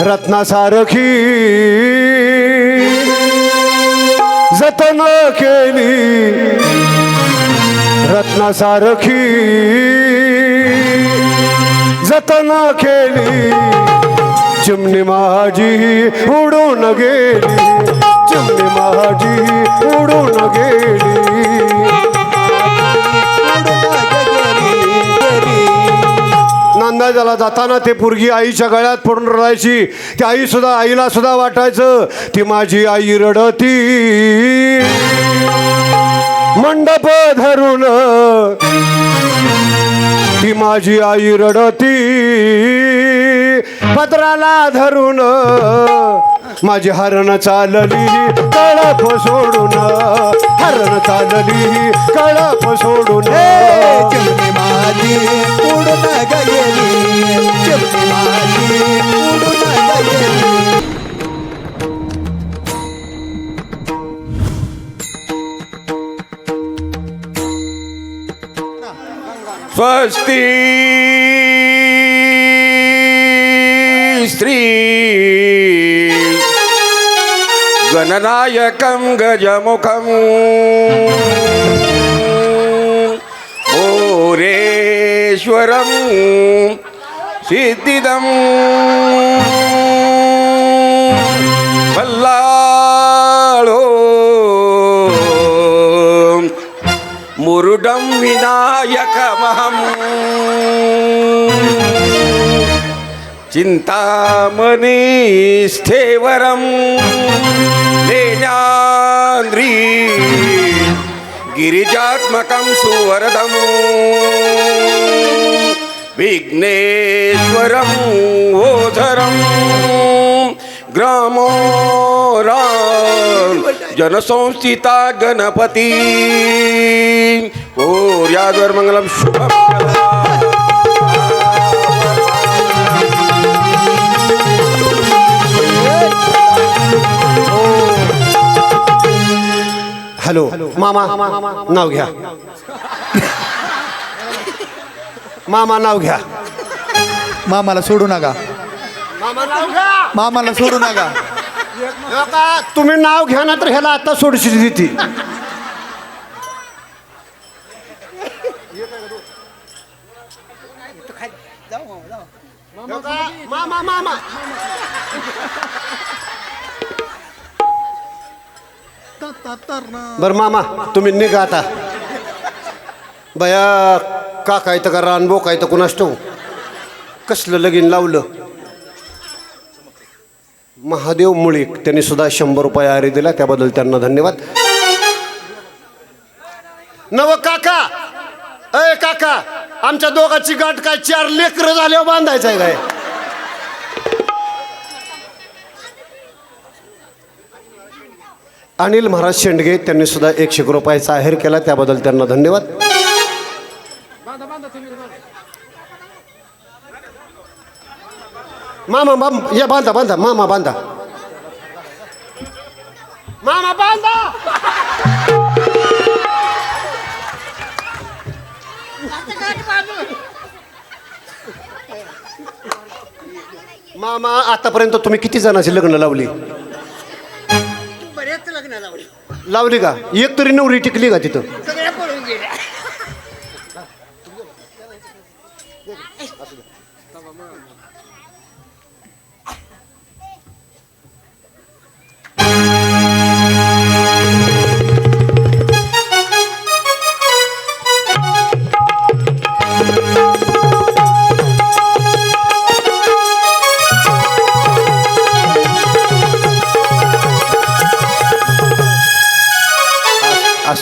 रत्नासारखी जतन केली. रत्नासारखी जतन केली. चिमणी माझी उडून गेली. चिमणी माझी उडून गेली. नंदाजाला जाताना ते पोरगी आईच्या गळ्यात पडून रडायची. ती आई सुद्धा आईला सुद्धा वाटायचं ती माझी आई रडती. मंडप धरून ती माझी आई रडती. पत्राला धरून माझी हरण चालली कळप सोडून हरण चालली कळप सोडून. माझी उडून गेली चिमणी माझी उडून गेली स्वस्ति स्त्री गणनायकं गजमुखम् मोरेश्वरं सिद्धिदं मल्लाळो मुरुडं विनायकमहम् चिन्तामणि स्थेवरं लेण्यान्द्री गिरिजात्मकं सुवरदम्। विघ्नेश्वरं ओधरं ग्रामो राम जनसंस्थिता गणपती। ओर्याद्वर शुभं मामा नाव घ्या. मामा नाव घ्या. मामाला सोडू नका. मामा नाव घ्या. मामाला सोडू नका. तुम्ही नाव घ्या ना तर ह्याला आता सोडशी ती मामा मामा. बर मामा तुम्ही निघा आता बया का काय तर का रानबो काय तर कुणास ठाऊ कसलं लगीन लावलं महादेव मुळीक त्यांनी सुद्धा शंभर रुपये आरे दिला त्याबद्दल त्यांना धन्यवाद नव काका अय काका आमच्या दोघांची गाठ काय चार लेकरं झाल्यावर बांधायचं आहे काय अनिल महाराज शेंडगे त्यांनी सुद्धा एकशे रुपयाचा आहेर केला. त्याबद्दल त्यांना धन्यवाद. मामा माम या बांधा बांधा. मामा बांधा. मामा बांधा. मामा आतापर्यंत तुम्ही किती जणांची लग्न लावली? लावली का? एक तरी नवरी टिकली का तिथं?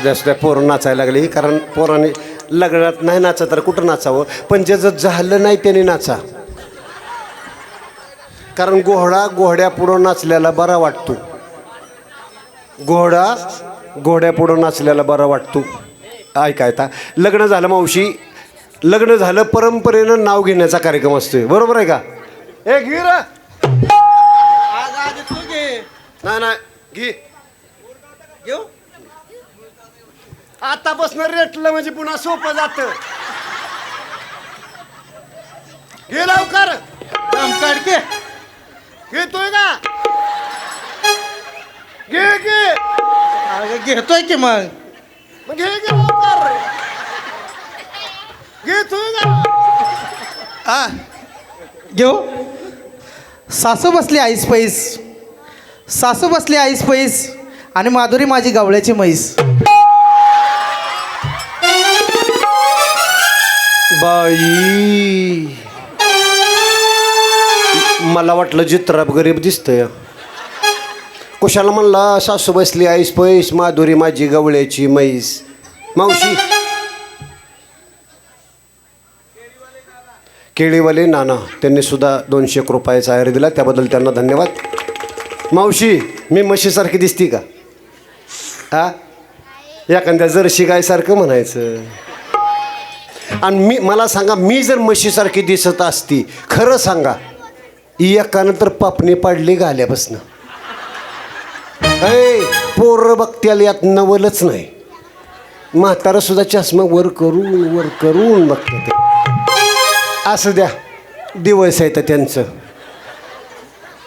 असू द्या असू द्या पोरं नाचायला लागली. कारण पोराने लग्नात नाही नाचा तर कुठं नाचावं? पण जे जर झालं नाही त्याने नाचा. कारण घोडा घोड्या पुढं नाचल्याला बरा वाटतो. घोडा घोड्या पुढं नाचल्याला बरा वाटतो. ऐकायता लग्न झालं मावशी. लग्न झालं परंपरेनं नाव घेण्याचा कार्यक्रम असतोय. बरोबर आहे का? ए घे नाही. घे. घेऊ? आता बसणं रेटलं म्हणजे पुन्हा सोपं जात. घे लवकर. घेतोय का? घे घे घेतोय की मग. मग घे घे लवकर. घेतोय का? हा घेऊ. सासू बसली आईस पैस. सासू बसली आईस पैस. आणि माधुरी माझी गवळ्याची म्हैस. बाई. मला वाटलं जित्राप गरीब दिसतंय. कुशाला म्हणला सासू बसली आईस पैस माधुरी माझी गवळ्याची म्हैस मावशी. केळीवाले नाना त्यांनी सुद्धा दोनशे एक रुपयाचा आयर दिला. त्याबद्दल त्यांना धन्यवाद. मावशी मी म्हशीसारखी दिसती का? हा एखाद्या जर्शी गायसारखं म्हणायचं. आणि मी मला सांगा मी जर म्हशीसारखी दिसत असती खरं सांगा एकानं तर पापणी पाडली घाल्यापासनं अय पोरं बघत्याला यात नवलच नाही. म्हातारं सुद्धा चष्मा वर करून वर करून बघते ते. असं द्या दिवस आहे तर त्यांचं.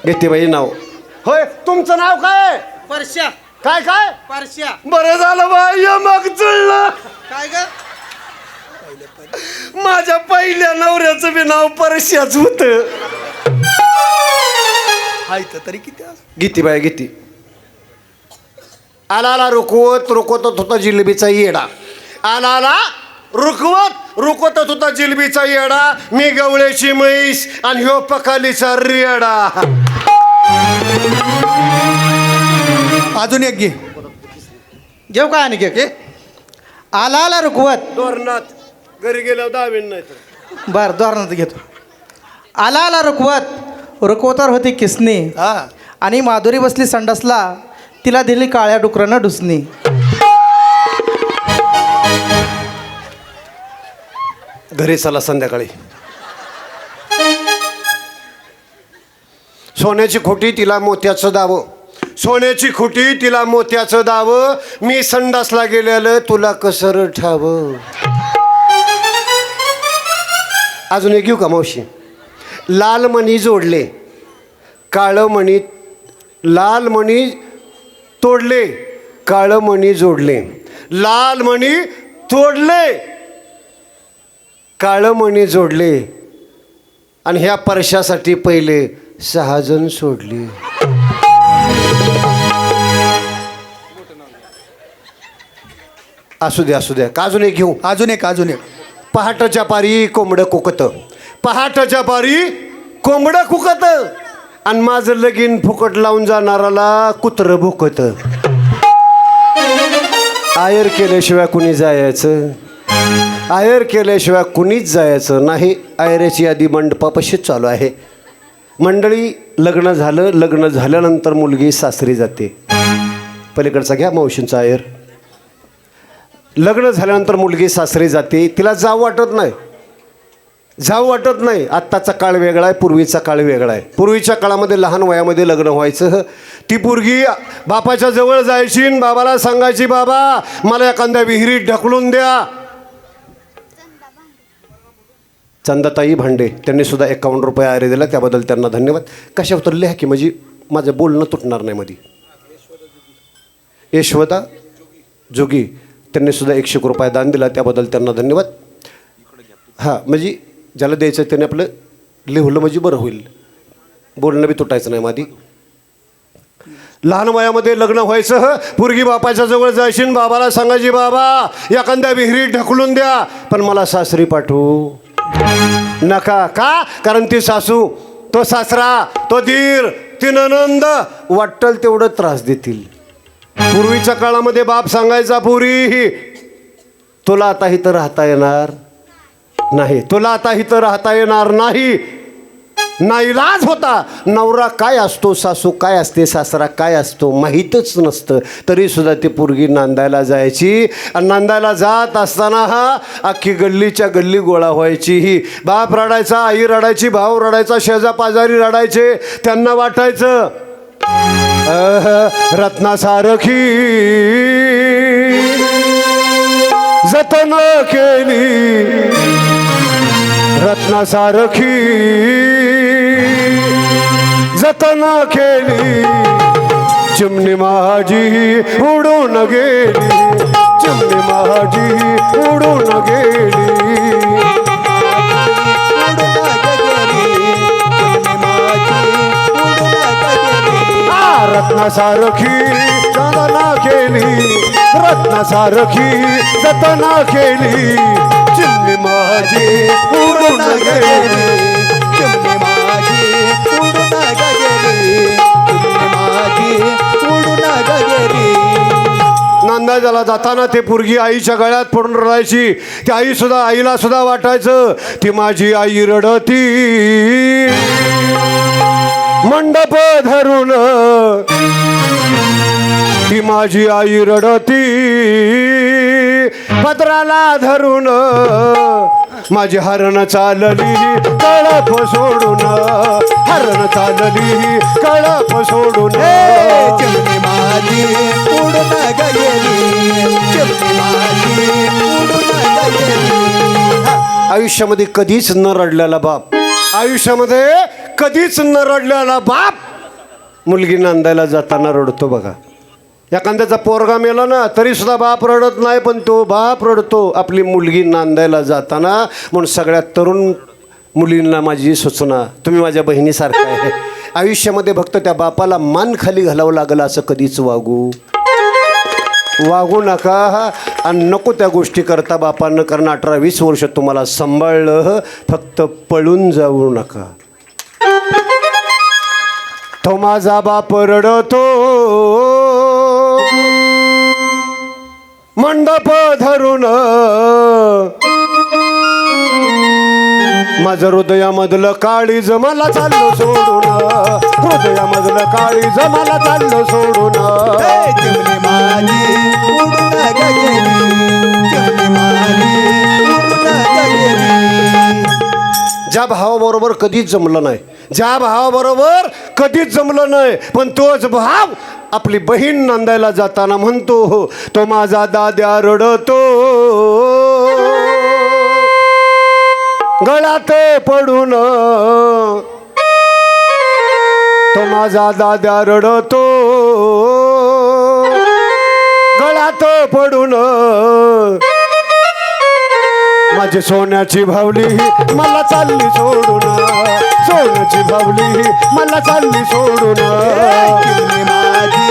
घेते बाई नाव. होय तुमचं नाव काय? परश्या. काय काय? परश्या. बरं झालं बाई मग जुळलं. काय ग? माझ्या पहिल्या नवऱ्याचं बी नाव परश्याच होतं. हायत तरी किती? गीती बाय गीती आला आला रुकवत रुकवत होता जिलेबीचा येडा. आला आला रुकवत रुकवत होता जिलेबीचा येडा. मी गवळ्याची म्हैस आणि ह्यो पकालीचा रेडा. अजून एक घे. घेऊ का आणि घे आला आला रुकवत. धोरणात घरी गेल्यावर दावीन नाही तर. बर धोरणात घेतो. आला आला रुकवत. रुकवतावर होती किसनी. हा. आणि माधुरी बसली संडासला. तिला दिली काळ्या डुकरानं डुसणी घरी चला संध्याकाळी. सोन्याची खोटी तिला मोत्याचं दावं. सोन्याची खोटी तिला मोत्याचं दावं. मी संडासला गेलेलं तुला कसर ठावं. अजून एक घेऊ का मावशी? लाल मणी जोडले. काळं मणी लाल मणी तोडले काळं मणी जोडले. लाल मणी तोडले काळं मणी जोडले. आणि ह्या परशासाठी पहिले सहा जण सोडले. असू द्या असू द्या का अजून एक घेऊ? अजून एक अजून एक. पहाटच्या पारी कोंबडं कुकत. पहाटच्या पारी कोंबडं कुकत. आणि माझं लगीन फुकट लावून जाणाराला कुत्रं भुकत. आयर केल्याशिवाय कुणी जायचं? आयर केल्याशिवाय कुणीच जायचं नाही. आयरेची यादी मंडपापाशीच चालू आहे. मंडळी लग्न झालं लग्न झाल्यानंतर मुलगी सासरी जाते. पलीकडचा घ्या मावशींचा आयर. लग्न झाल्यानंतर मुलगी सासरी जाते तिला जाऊ वाटत नाही. जाऊ वाटत नाही. आत्ताचा काळ वेगळा आहे पूर्वीचा काळ वेगळा आहे. पूर्वीच्या काळामध्ये लहान वयामध्ये लग्न व्हायचं ती पोरगी बापाच्या जवळ जायची आणि बाबाला सांगायची बाबा मला एखाद्या विहिरीत ढकलून द्या. चंदाताई भांडे त्यांनी सुद्धा एकावन्न रुपये आरे दिला त्याबद्दल त्यांना धन्यवाद. कशा उतर लिहा की म्हणजे माझं बोलणं तुटणार नाही मध्ये यशवता जोगी. त्यांनी सुद्धा एकशे रुपये दान दिला त्याबद्दल त्यांना धन्यवाद. हां म्हणजे ज्याला द्यायचं त्याने आपलं लिहलं म्हणजे बरं होईल. बोलणं बी तुटायचं नाही मादी. लहान वयामध्ये लग्न व्हायचं पुरगी पोरगी बापाच्या जवळ जायशीन बाबाला सांगायची बाबा एखाद्या विहिरीत ढकलून द्या. पण मला सासरी पाठवू. नका. का? कारण ती सासू तो सासरा तो धीर ती ननंद वाटल तेवढं त्रास देतील. पूर्वीच्या काळामध्ये बाप सांगायचा पुरी तुला आता इथं राहता येणार नाही. तुला आता इथं राहता येणार नाही. नाईलाज होता. नवरा काय असतो सासू काय असते सासरा काय असतो माहीतच नसतं. तरी सुद्धा ती पोरगी नांदायला जायची. आणि नांदायला जात असताना हा अख्खी गल्लीच्या गल्ली गोळा व्हायची. ही बाप रडायचा आई रडायची भाऊ रडायचा शेजा पाजारी रडायचे. त्यांना वाटायचं रत्नासारखी. जतन केली. रत्नासारखी. जतन केली. चिमणी माझी उडून गेली. चिमणी माझी उडून गेली. रत्नासारखी दाना केली रत्नासारखी जतना केली चिमणी माझी उडून गेली. चिमणी माझी उडून गेली. चिमणी माझी उडून गेली. नांदाजाला जाताना ते पोरगी आईच्या गळ्यात पडून रडायची. ती आई सुद्धा आईला सुद्धा वाटायचं ती माझी आई रडती. मंडप धरून. ती माझी आई रडती. पत्राला धरून. माझी हरण चालली कळप सोडून. हरण चालली कळप सोडून. चिमणी माझी उडून गेली. चिमणी माझी उडून गेली. आयुष्यामध्ये कधीच न रडलेला बाप. आयुष्यामध्ये कधीच न रडलेला बाप मुलगी नांदायला जाताना रडतो बघा. एखाद्याचा पोरगा मेला ना तरी सुद्धा बाप रडत नाही पण तो बाप रडतो. आपली मुलगी नांदायला जाताना म्हणून सगळ्यात तरुण मुलींना माझी सूचना तुम्ही माझ्या बहिणीसारखं आहे. आयुष्यामध्ये फक्त त्या बापाला मान खाली घालावं लागलं असं कधीच वागू. वागू नका. आणि नको त्या गोष्टी करता बापानं कारण अठरा वीस वर्ष तुम्हाला सांभाळलं फक्त पळून जाऊ नका. तो माझा बाप रडतो. मंडप धरून. माझं हृदयामधलं काळी मला चाललो सोडून. हृदयामधलं काळी मला चाललो सोडून. माझी. ज्या भावाबरोबर कधीच जमलं नाही ज्या भावाबरोबर कधीच जमलं नाही पण तोच भाव आपली बहीण नांदायला जाताना म्हणतो हो तो माझा दाद्या रडतो. गळ्यात पडून तो माझा दाद्या रडतो. गळ्यात पडून माझी सोन्याची भावली मला चालली सोडून. सोन्याची भावली मला चालली सोडून. चिमणी माझी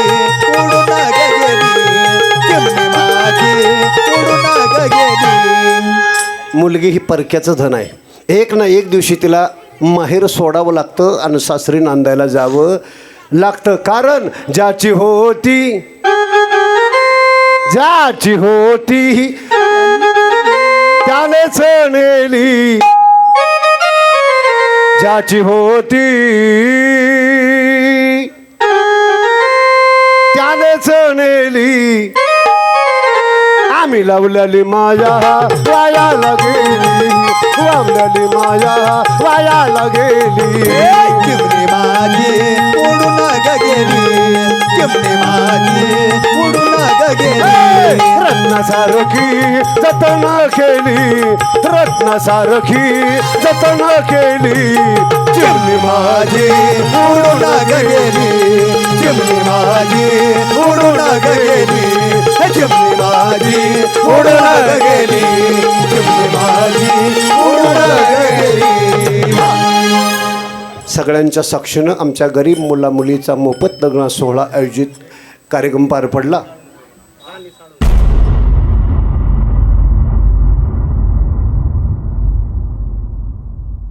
उडून गेली. चिमणी माझी उडून गेली. मुलगी ही परक्याचं धन आहे. एक ना एक दिवशी तिला माहेर सोडावं लागतं आणि सासरी नांदायला जावं लागतं. कारण ज्याची होती ज्याची होती त्यानेच नेली. ज्याची होती. त्यानेच नेली. आम्ही लावलेली माझ्या वायाला गेली. लावलेली माझ्या वायाला गेली. माझी उडून गेली. चिमणी माझी उडून गेली. रत्नासारखी जतन केली. रत्नासारखी जतन केली. चिमणी माझी उडून गेली. चिमणी माझी उडून गेली. चिमणी माझी उडून गेली. चिमणी माझी सगळ्यांच्या साक्षीनं आमच्या गरीब मुला मुलीचा मोफत लग्न सोहळा आयोजित कार्यक्रम पार पडला.